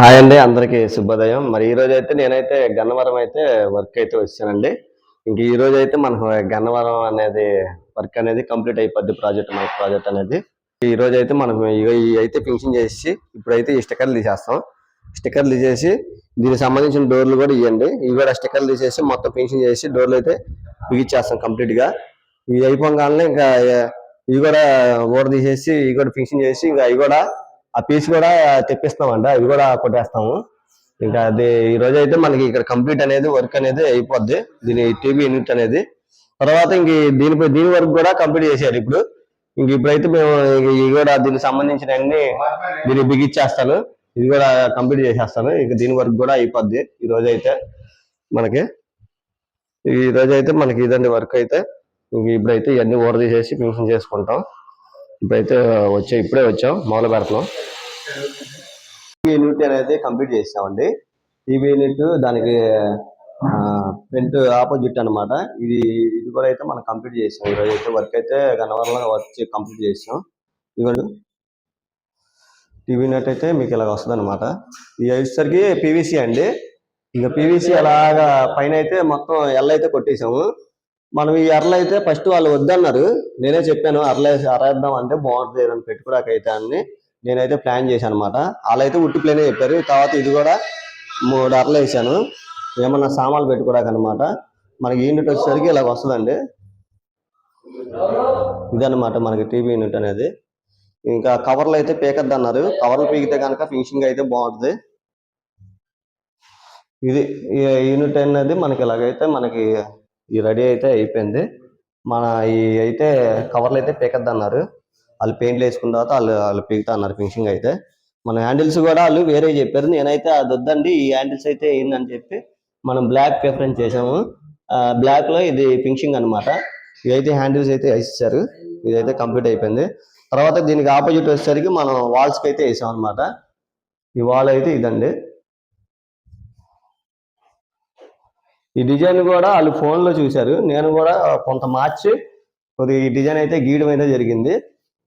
Hi అండి అందరికీ శుభోదయం. మరి ఈ రోజు అయితే నేనైతే గన్నవరం అయితే వర్క్ అయితే వచ్చానండి. ఇంక ఈ రోజు అయితే మనం గన్నవరం అనేది వర్క్ అనేది కంప్లీట్ అయిపోద్ది ప్రాజెక్ట్ మన ప్రాజెక్ట్ అనేది. ఈ రోజు అయితే మనం ఇగో అయితే ఫినిషింగ్ చేసి ఇప్పుడైతే ఈ స్టిక్కర్లు తీసేస్తాం. స్టిక్కర్లు తీసేసి దీనికి సంబంధించిన డోర్లు కూడా ఇవ్వండి ఇవి కూడా స్టిక్కర్లు తీసేసి మొత్తం ఫినిషింగ్ చేసి డోర్లు అయితే బిగిచ్చేస్తాం కంప్లీట్గా ఇవి అయిపోగానే ఇంకా ఇవి కూడా ఓడ తీసేసి ఇవి కూడా ఫినిషింగ్ చేసి ఇంకా అవి కూడా ఆ పీస్ కూడా తెప్పిస్తామండి. అవి కూడా కొట్టేస్తాము. ఇంకా అది ఈ రోజు అయితే మనకి ఇక్కడ కంప్లీట్ అనేది వర్క్ అనేది అయిపోద్ది. దీని టీవీ యూనిట్ అనేది. తర్వాత ఇంక దీనిపై దీని వర్క్ కూడా కంప్లీట్ చేశారు ఇప్పుడు. ఇంక ఇప్పుడైతే మేము ఇది ఇవి కూడా దీనికి సంబంధించిన అన్ని దీన్ని బిగిచ్చేస్తాను ఇది కూడా కంప్లీట్ చేసేస్తాను. ఇంక దీని వర్క్ కూడా అయిపోద్ది. ఈ రోజు అయితే మనకి. ఈ రోజు అయితే మనకి ఇదండి వర్క్ అయితే. ఇంక ఇప్పుడైతే ఇవన్నీ ఓడ తీసేసి ఫినిషింగ్ చేసుకుంటాం. ఇప్పుడైతే వచ్చా ఇప్పుడే వచ్చాం. మొదలు పెడతాం. యూనిట్ అనేది కంప్లీట్ చేసామండి. టీవీ యూనిట్ దానికి ఫ్రంట్ ఆపోజిట్ అన్నమాట. ఇది ఇది కూడా అయితే మనం కంప్లీట్ చేసాం. ఈరోజు అయితే వర్క్ అయితే గన్నవరంలో వర్క్ కంప్లీట్ చేసాం. ఇవ్వండి టీవీ యూనిట్ అయితే మీకు ఇలాగ వస్తుంది అనమాట ఇది వచ్చేసరికి పీవీసీ అండి. ఇంకా పీవీసీ అలాగా పైన అయితే మొత్తం ఎర్ర అయితే కొట్టేసాము. మనం ఈ ఎర్రలు అయితే ఫస్ట్ వాళ్ళు వద్దన్నారు. నేనే చెప్పాను అరలే అరేద్దాం అంటే బాగుంటుంది ఏదైనా పెట్టుకోడాకైతే అని నేనైతే ప్లాన్ చేశాను అనమాట వాళ్ళైతే ఉట్టి ప్లేనే చెప్పారు. తర్వాత ఇది కూడా మూడు అరలు వేసాను. ఏమన్నా సామాన్లు పెట్టుకోవడానికి అనమాట మనకి యూనిట్ వచ్చేసరికి ఇలా వస్తుందండి. ఇదన్నమాట మనకి టీవీ యూనిట్ అనేది. ఇంకా కవర్లు అయితే పీకద్దు అన్నారు కవర్లు పీకితే కనుక ఫినిషింగ్ అయితే బాగుంటుంది. ఇది యూనిట్ అనేది మనకి ఇలాగైతే మనకి ఈ రెడీ అయితే అయిపోయింది. మన ఈ అయితే కవర్లు అయితే పీకద్దు అన్నారు వాళ్ళు పెయింట్లు వేసుకున్న తర్వాత వాళ్ళు వాళ్ళు పీకుతా అన్నారు ఫినిషింగ్ అయితే. మన హ్యాండిల్స్ కూడా వాళ్ళు వేరే చెప్పారు. నేనైతే అది వద్దండి ఈ హ్యాండిల్స్ అయితే ఏందని చెప్పి మనం బ్లాక్ ప్రిఫరెన్స్ చేసాము బ్లాక్లో ఇది ఫినిషింగ్ అన్నమాట. ఇదైతే హ్యాండిల్స్ అయితే వేసేసారు. ఇదైతే కంప్లీట్ అయిపోయింది. తర్వాత దీనికి ఆపోజిట్ వచ్చేసరికి మనం వాల్స్కి అయితే వేసాం అనమాట ఈ వాల్ అయితే ఇదండి. ఈ డిజైన్ కూడా వాళ్ళు ఫోన్లో చూశారు. నేను కూడా కొంత మార్చి కొద్ది ఈ డిజైన్ అయితే గీయడం అయితే జరిగింది.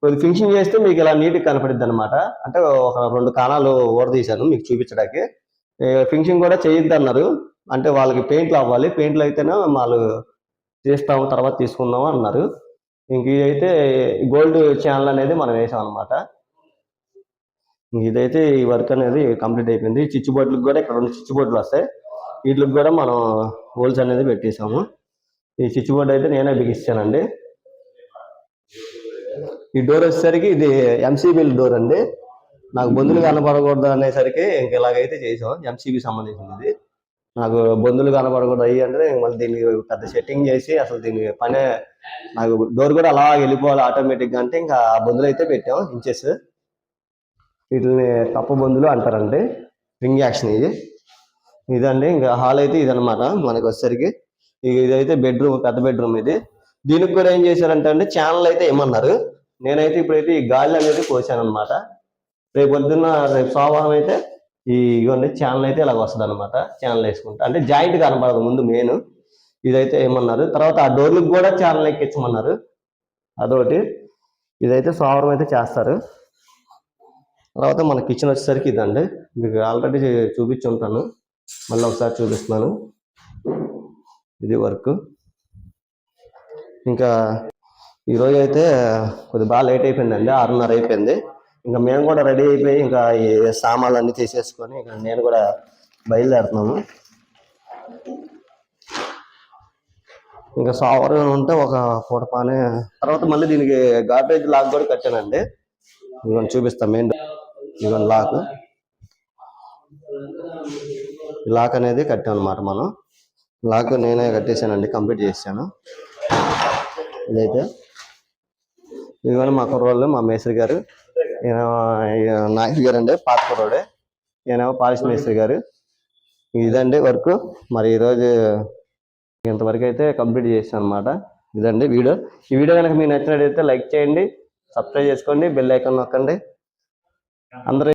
కొద్ది ఫినిషింగ్ చేస్తే మీకు ఇలా నీట్గా కనపడుద్ది అనమాట అంటే ఒక రెండు కాణాలు ఓడదీశాను మీకు చూపించడానికి. ఫినిషింగ్ కూడా చేయొద్దు అన్నారు. అంటే వాళ్ళకి పెయింట్లు అవ్వాలి. పెయింట్లు అయితేనే వాళ్ళు చేస్తాము తర్వాత తీసుకుందాము అన్నారు. ఇంక ఇదైతే గోల్డ్ ఛానల్ అనేది మనం వేసాం అనమాట ఇదైతే ఈ వర్క్ అనేది కంప్లీట్ అయిపోయింది. చిచ్చు బోర్డులకు కూడా ఇక్కడ రెండు చిచ్చు బోర్డులు వస్తాయి. వీటికి కూడా మనం హోల్స్ అనేది పెట్టేసాము. ఈ స్విచ్ బోర్డు అయితే నేనే బిగిస్తానండి. ఈ డోర్ వచ్చేసరికి ఇది ఎంసీబీ డోర్ అండి. నాకు బంధువులు కనపడకూడదు అనేసరికి ఇంక ఇలాగైతే చేసాం. ఎంసీబీ సంబంధించింది ఇది నాకు బంధువులు కనపడకూడదు అయ్యి అంటే మళ్ళీ దీనికి పెద్ద సెట్టింగ్ చేసి అసలు దీని పనే నాకు డోర్ కూడా అలా వెళ్ళిపోవాలి ఆటోమేటిక్గా అంటే ఇంకా ఆ బంధువులు అయితే పెట్టాం ఇంచెస్ వీటిని తప్ప బంధువులు అంటారండి. రింగ్ యాక్షన్ ఇది. ఇదండి ఇంకా హాల్ అయితే ఇదన్నమాట మనకి వచ్చేసరికి. ఇదైతే బెడ్రూమ్ పెద్ద బెడ్రూమ్ ఇది. దీనికి కూడా ఏం చేశారంటే అండి ఛానల్ అయితే ఏమన్నారు? నేనైతే ఇప్పుడైతే ఈ గాలి అనేది కోసాను అనమాట రేపు పొద్దున్న రేపు సోమవారం అయితే ఈ ఇవన్నీ ఛానల్ అయితే ఇలాగ వస్తుంది అనమాట ఛానల్ వేసుకుంటా. అంటే జాయింట్ కనపడదు ముందు మెయిన్ ఇదైతే ఏమన్నారు? తర్వాత ఆ డోర్లకు కూడా ఛానల్ ఎక్కించమన్నారు. అదొకటి. ఇదైతే సోమవారం అయితే చేస్తారు. తర్వాత మన కిచెన్ వచ్చేసరికి ఇదండి. మీకు ఆల్రెడీ చూపించి ఉంటాను మళ్ళీ ఒకసారి చూపిస్తున్నాను. ఇది వర్క్ ఇంకా ఈరోజు అయితే కొద్దిగా బాగా లేట్ అయిపోయిందండి ఆరున్నర అయిపోయింది. ఇంకా మేము కూడా రెడీ అయిపోయి ఇంకా ఈ సామాన్లు అన్ని తీసేసుకొని ఇంకా నేను కూడా బయలుదేరుతున్నాను ఇంకా సోమవారం ఉంటే ఒక పూట పానే. తర్వాత మళ్ళీ దీనికి గార్బేజ్ లాక్ కూడా కట్టానండి. ఇవన్నీ చూపిస్తాను మెయిన్ ఇవన్నీ లాక్ లాక్ అనేది కట్టాం అనమాట మనం. లాక్ నేనే కట్టేశానండి కంప్లీట్ చేశాను ఇదైతే. ఇదిగోని మా కుర్రోళ్ళు మా మేస్త్రి గారు. ఈయన ఈయన నాయక్ గారు అండి పాత కుర్రోడే. ఈయనేమో పాలిష్ మేస్త్రి గారు. ఇదండి వర్క్. మరి ఈరోజు ఇంతవరకు అయితే కంప్లీట్ చేసాను అనమాట ఇదండి వీడియో. ఈ వీడియో కనుక మీకు నచ్చినట్టయితే లైక్ చేయండి సబ్స్క్రైబ్ చేసుకోండి బెల్ ఐకాన్ నొక్కండి. అందరూ